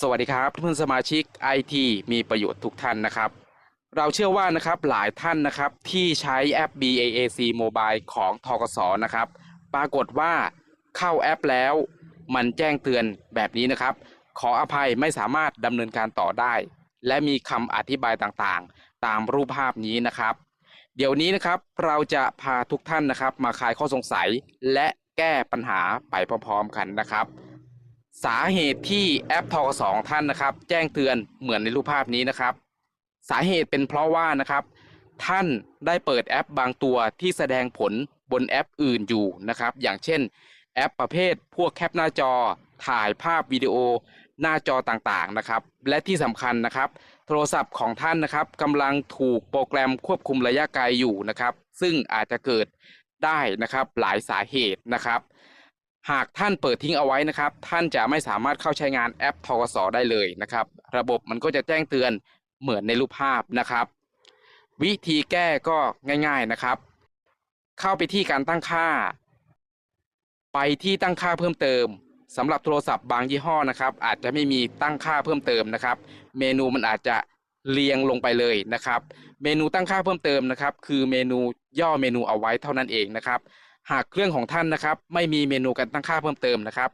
สวัสดีครับเพื่อนสมาชิก IT มีประโยชน์ทุกท่านนะครับ เราเชื่อว่านะครับหลายท่านนะครับที่ใช้แอป BAAC Mobile ของทกสนะครับ ปรากฏว่าเข้าแอปแล้วมันแจ้งเตือนแบบนี้นะครับ ขออภัยไม่สามารถดำเนินการต่อได้ และมีคำอธิบายต่างๆ ตามรูปภาพนี้นะครับ เดี๋ยวนี้นะครับเราจะพาทุกท่านนะครับ มาคลายข้อสงสัยและแก้ปัญหาไปพร้อมๆกันนะครับ สาเหตุที่แอปทกสองท่านนะครับ แจ้งเตือนเหมือนในรูปภาพนี้นะครับ สาเหตุเป็นเพราะว่านะครับ ท่านได้เปิดแอปบางตัวที่แสดงผลบนแอปอื่นอยู่นะครับ อย่างเช่น แอปประเภทพวกแคปหน้าจอ ถ่ายภาพวิดีโอหน้าจอต่างๆนะครับ และที่สำคัญนะครับ โทรศัพท์ของท่านนะครับกำลังถูกโปรแกรมควบคุมระยะไกลอยู่นะครับ ซึ่งอาจจะเกิดได้นะครับหลายสาเหตุนะครับ หากท่านเปิดทิ้งเอาไว้นะครับ ท่านจะไม่สามารถเข้าใช้งานแอปทกสได้เลยนะครับ ระบบมันก็จะแจ้งเตือนเหมือนในรูปภาพนะครับ วิธีแก้ก็ง่าย ๆนะครับ เข้าไปที่การตั้งค่า ไปที่ตั้งค่าเพิ่มเติมสำหรับโทรศัพท์บางยี่ห้อนะครับ อาจจะไม่มีตั้งค่าเพิ่มเติมนะครับ เมนูมันอาจจะเรียงลงไปเลยนะครับ เมนูตั้งค่าเพิ่มเติมนะครับ คือเมนูย่อเมนูเอาไว้เท่านั้นเองนะครับ หากเครื่องของท่านนะครับ ไม่มีเมนูการตั้งค่าเพิ่มเติมนะครับ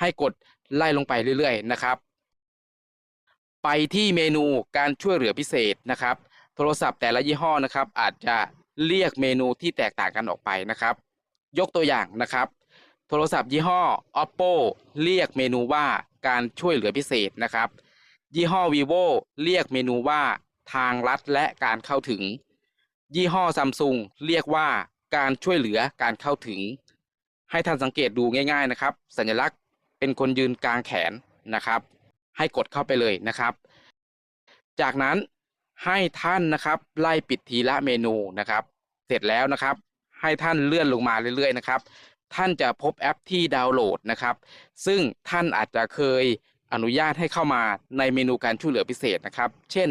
ให้กดไล่ลงไปเรื่อยๆนะครับ ไปที่เมนูการช่วยเหลือพิเศษนะครับ โทรศัพท์แต่ละยี่ห้อนะครับ อาจจะเรียกเมนูที่แตกต่างกันออกไปนะครับ ยกตัวอย่างนะครับ โทรศัพท์ยี่ห้อ oppo เรียกเมนูว่าการช่วยเหลือพิเศษนะครับ ยี่ห้อ vivo เรียกเมนูว่าทางลัดและการเข้าถึง ยี่ห้อซัมซุงเรียกว่า การช่วยเหลือการเข้าถึง ให้ท่านสังเกตดูง่าย ๆนะครับ สัญลักษณ์เป็นคนยืนกลางแขนนะครับ ให้กดเข้าไปเลยนะครับ จากนั้นให้ท่านนะครับ ไล่ปิดทีละเมนูนะครับ เสร็จแล้วนะครับ ให้ท่านเลื่อนลงมาเรื่อยๆนะครับ ท่านจะพบแอปที่ดาวน์โหลดนะครับ ซึ่งท่านอาจจะเคยอนุญาตให้เข้ามาในเมนูการช่วยเหลือพิเศษนะครับ เช่น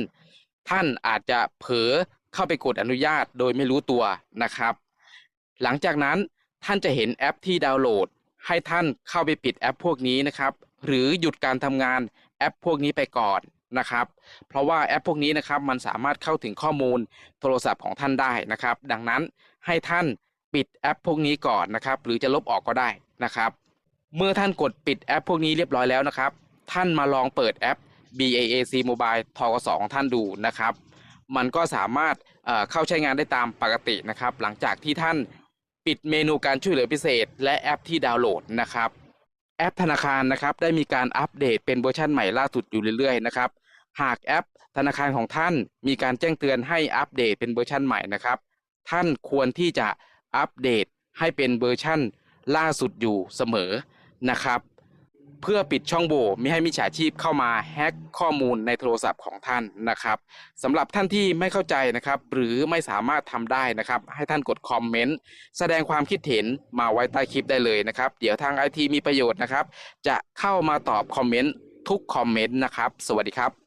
ท่านอาจจะเผลอเข้าไปกดอนุญาตโดยไม่รู้ตัวนะครับ หลังจากนั้นท่านจะเห็นแอปที่ดาวน์โหลด ให้ท่านเข้าไปปิดแอปพวกนี้นะครับ หรือหยุดการทำงานแอปพวกนี้ไปก่อนนะครับ เพราะว่าแอปพวกนี้นะครับมันสามารถเข้าถึงข้อมูลโทรศัพท์ของท่านได้นะครับ ดังนั้นให้ท่านปิดแอปพวกนี้ก่อนนะครับ หรือจะลบออกก็ได้นะครับ เมื่อท่านกดปิดแอปพวกนี้เรียบร้อยแล้วนะครับ ท่านมาลองเปิดแอป BAAC Mobile ทกสของท่านดูนะครับ มันก็สามารถเอ่อเข้าใช้งานได้ตามปกตินะครับ หลังจากที่ท่าน ปิดเมนูการช่วยเหลือพิเศษ และแอปที่ดาวน์โหลดนะครับ แอปธนาคารนะครับได้มีการอัปเดตเป็นเวอร์ชันใหม่ล่าสุดอยู่เรื่อยๆนะครับหากแอปธนาคารของท่านมีการแจ้งเตือนให้อัปเดตเป็นเวอร์ชันใหม่นะครับ ท่านควรที่จะอัปเดตให้เป็นเวอร์ชันล่าสุดอยู่เสมอนะครับ เพื่อปิดช่องโหว่ไม่ให้มิจฉาชีพเข้ามาแฮ็กข้อมูลในโทรศัพท์ของท่านนะครับสำหรับท่านที่ไม่เข้าใจนะครับ หรือไม่สามารถทำได้นะครับ ให้ท่านกดคอมเมนต์แสดงความคิดเห็นมาไว้ใต้คลิปได้เลยนะครับ เดี๋ยวทางไอทีมีประโยชน์นะครับ จะเข้ามาตอบคอมเมนต์ทุกคอมเมนต์นะครับ สวัสดีครับ